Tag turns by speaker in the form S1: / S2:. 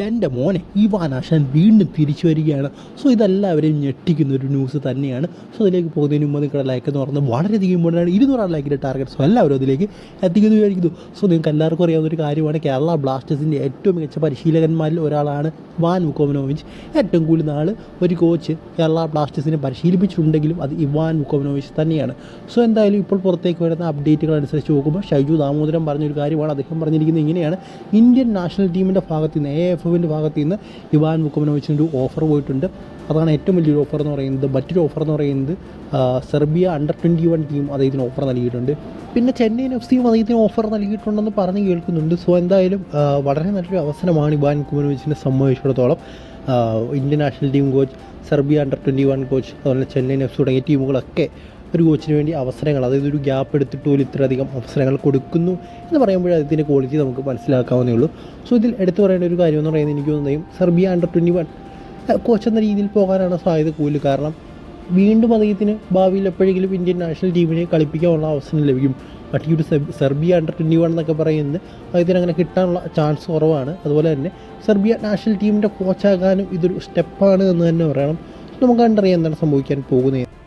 S1: എന്റെ മോനെ ആശാൻ വീണ്ടും തിരിച്ചു വരികയാണ്. സോ ഇതെല്ലാവരെയും ഞെട്ടിക്കുന്ന ഒരു ന്യൂസ് തന്നെയാണ്. സോ അതിലേക്ക് പോകുന്നതിന് മുമ്പ് നിങ്ങളുടെ ലൈക്ക് എന്ന് പറയുന്നത് വളരെയധികം ഇമ്പോർട്ടന്റ് ഇരുന്നൂറ് ലൈക്കിന്റെ ടാർഗറ്റ് സോ എല്ലാവരും അതിലേക്ക് എത്തിക്കുന്നു വിചാരിക്കുന്നു. സോ നിങ്ങൾക്ക് എല്ലാവർക്കും അറിയാവുന്ന ഒരു കാര്യമാണ് കേരള ബ്ലാസ്റ്റേഴ്സിന്റെ ഏറ്റവും മികച്ച പരിശീലകന്മാരിൽ ഒരാളാണ് വാൻ മുക്കോമനോവിച്ച് ഏറ്റവും കൂടുതൽ നാൾ ഒരു കോച്ച് കേരള ബ്ലാസ്റ്റേഴ്സിനെ പരിശീലിപ്പിച്ചിട്ടുണ്ടെങ്കിലും അത് ഇവാൻ മുക്കോമനോവിച്ച് തന്നെയാണ്. സോ എന്തായാലും ഇപ്പോൾ പുറത്തേക്ക് വരുന്ന അപ്ഡേറ്റുകൾ അനുസരിച്ച് നോക്കുമ്പോൾ ഷൈജു ദാമോദരൻ പറഞ്ഞൊരു കാര്യമാണ്. അദ്ദേഹം പറഞ്ഞിരിക്കുന്നത് ഇങ്ങനെയാണ്. ഇന്ത്യൻ നാഷണൽ ടീമിന്റെ ഭാഗത്ത് നിന്ന് എ എഫ് എഫിന്റെ ഭാഗത്ത് നിന്ന് ഇവാൻ മുക്കോമനോവിച്ചിന് ഒരു ഓഫർ പോയിട്ടുണ്ട്. അതാണ് ഏറ്റവും വലിയൊരു ഓഫർ എന്ന് പറയുന്നത്. മറ്റൊരു ഓഫർ എന്ന് പറയുന്നത് Serbia under twenty one team അദ്ദേഹത്തിന് ഓഫർ നൽകിയിട്ടുണ്ട്. പിന്നെ ചെന്നൈ എഫ് സിയും അദ്ദേഹത്തിന് ഓഫർ നൽകിയിട്ടുണ്ടെന്ന് പറഞ്ഞ് കേൾക്കുന്നുണ്ട്. സോ എന്തായാലും വളരെ നല്ലൊരു അവസരമാണ് ഇവാൻ കുമനോവിച്ചിനെ സംബന്ധിച്ചിടത്തോളം. Indian national team coach Serbia under twenty one coach അതുപോലെ ചെന്നൈ എഫ് സി തുടങ്ങിയ ടീമുകളൊക്കെ ഒരു കോച്ചിന് വേണ്ടി അവസരങ്ങൾ അതായത് ഒരു ഗ്യാപ്പ് എടുത്തിട്ട് പോലും ഇത്രയധികം അവസരങ്ങൾ കൊടുക്കുന്നു എന്ന് പറയുമ്പോഴേ അതിന്റെ ക്വാളിറ്റി നമുക്ക് മനസ്സിലാക്കാവുന്നേ ഉള്ളൂ. സോ ഇതിൽ എടുത്തു പറയേണ്ട ഒരു കാര്യം എന്ന് പറയുന്നത് എനിക്ക് തോന്നുന്നതും Serbia under twenty one coach എന്ന രീതിയിൽ പോകാനാണ് സാധ്യത കൂടുതൽ. കാരണം വീണ്ടും അദ്ദേഹത്തിന് ഭാവിയിൽ എപ്പോഴെങ്കിലും ഇന്ത്യൻ നാഷണൽ ടീമിനെ കളിപ്പിക്കാനുള്ള അവസരം ലഭിക്കും. ബട്ട് ഈ ഒരു സെർബിയ അണ്ടർ ട്വന്റി വൺ എന്നൊക്കെ പറയുന്നത് അദ്ദേഹത്തിന് അങ്ങനെ കിട്ടാനുള്ള ചാൻസ് കുറവാണ്. അതുപോലെ തന്നെ സെർബിയ നാഷണൽ ടീമിന്റെ കോച്ചാകാനും ഇതൊരു സ്റ്റെപ്പാണ് എന്ന് തന്നെ പറയണം. നമുക്ക് കണ്ടറിയാം എന്താണ് സംഭവിക്കാൻ പോകുന്നത്.